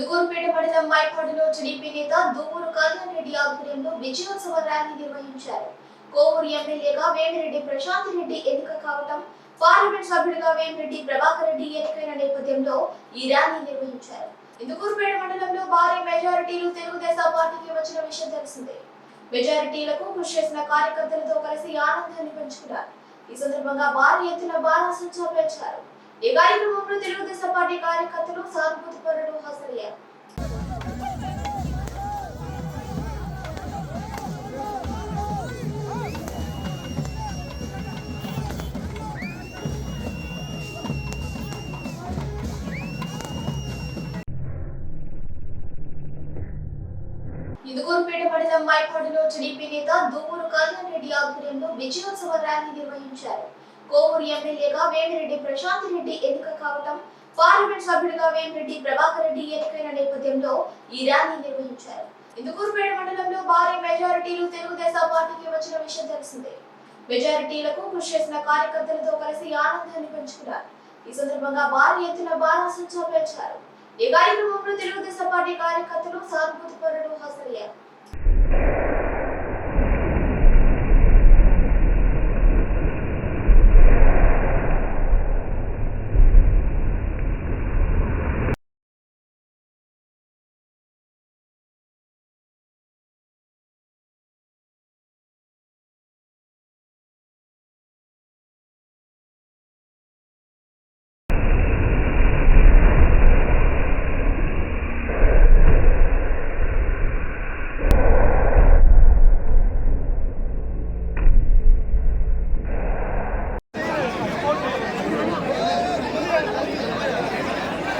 ఇందుకూరుపేట మండలం మైపాడులో టీడీపీ నేత దువ్వూరు కళ్యాణ్ రెడ్డి ఆధ్వర్యంలో విజయోత్సవ ర్యాలీ నిర్వహించారు. కోవూరు ఎమ్మెల్యేగా వేమిరెడ్డి ప్రశాంత్ రెడ్డి ఎన్నిక కావటం పార్లమెంట్ సభ్యుడిగా వేమిరెడ్డి ప్రభాకర్ రెడ్డి ఎన్నికైన నేపథ్యంలో ఈ ర్యాలీ నిర్వహించారు. ఇందుకూరుపేట మండలంలో భారీ మెజారిటీలు తెలుగుదేశం పార్టీకి వచ్చిన విషయం తెలిసిందే. మెజారిటీలకు కృషి చేసిన కార్యకర్తలతో కలిసి ఆనందాన్ని పంచుకున్నారు. ఈ సందర్భంగా భారీ ఎత్తున బాణాసంచా పేర్చారు. ఈ కార్యక్రమంలో తెలుగుదేశం పార్టీ కార్యకర్తలు సానుభూతి పరులు హాజరయ్యారు? ఇదుగురుపేట మండలం మైపాడులో టీడీపీ నేత దూమూరు కళ్యాణ్ రెడ్డి ఆధ్వర్యంలో విజయోత్సవ ర్యాలీ నిర్వహించారు. కోవూరు ఎమ్మెల్యేగా వేమిరెడ్డి ప్రశాంత్ రెడ్డి ఎన్నిక కావటం పార్లమెంట్ సభ్యుడిగా వేమిరెడ్డి ప్రభాకర్ రెడ్డి ఎన్నికైన నేపథ్యంలో ఈ ర్యాలీ నిర్వహించారు. ఇందుకూరుపేట మండలంలో భారీ మెజారిటీలు తెలుగుదేశం పార్టీకి వచ్చిన విషయం తెలిసిందే. మెజారిటీలకు కృషి చేసిన కార్యకర్తలతో కలిసి ఆనందాన్ని పంచుకున్నారు. ఈ సందర్భంగా భారీ ఎత్తున బాణాసంచా పేర్చారు. ఈ కార్యక్రమంలో తెలుగుదేశం పార్టీ కార్యకర్తలు సానుభూతి పరులు హాజరయ్యారు ఇక్కడ వచ్చిన విషయాలు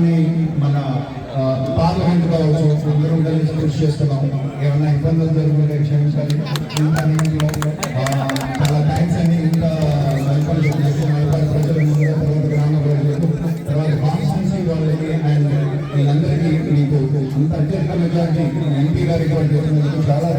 అట్లానే మన పార్లమెంట్ కావచ్చు అందరం కలిసి కృషి చేస్తున్నాం ఏమైనా ఇబ్బందులు జరుగుతుంటే క్షమించాలి. చాలా థ్యాంక్స్ అండి ఇంకా మైపాల్ చెప్పేసి మైపాల్ ప్రజల ముందు తర్వాత గ్రామ ప్రజలకు తర్వాత కాన్స్టిట్యూన్సీ వాళ్ళకి అండ్ వీళ్ళందరికీ మీకు అంత అత్యధిక మెజార్టీ ఎంపీ గారికి వాళ్ళు చాలా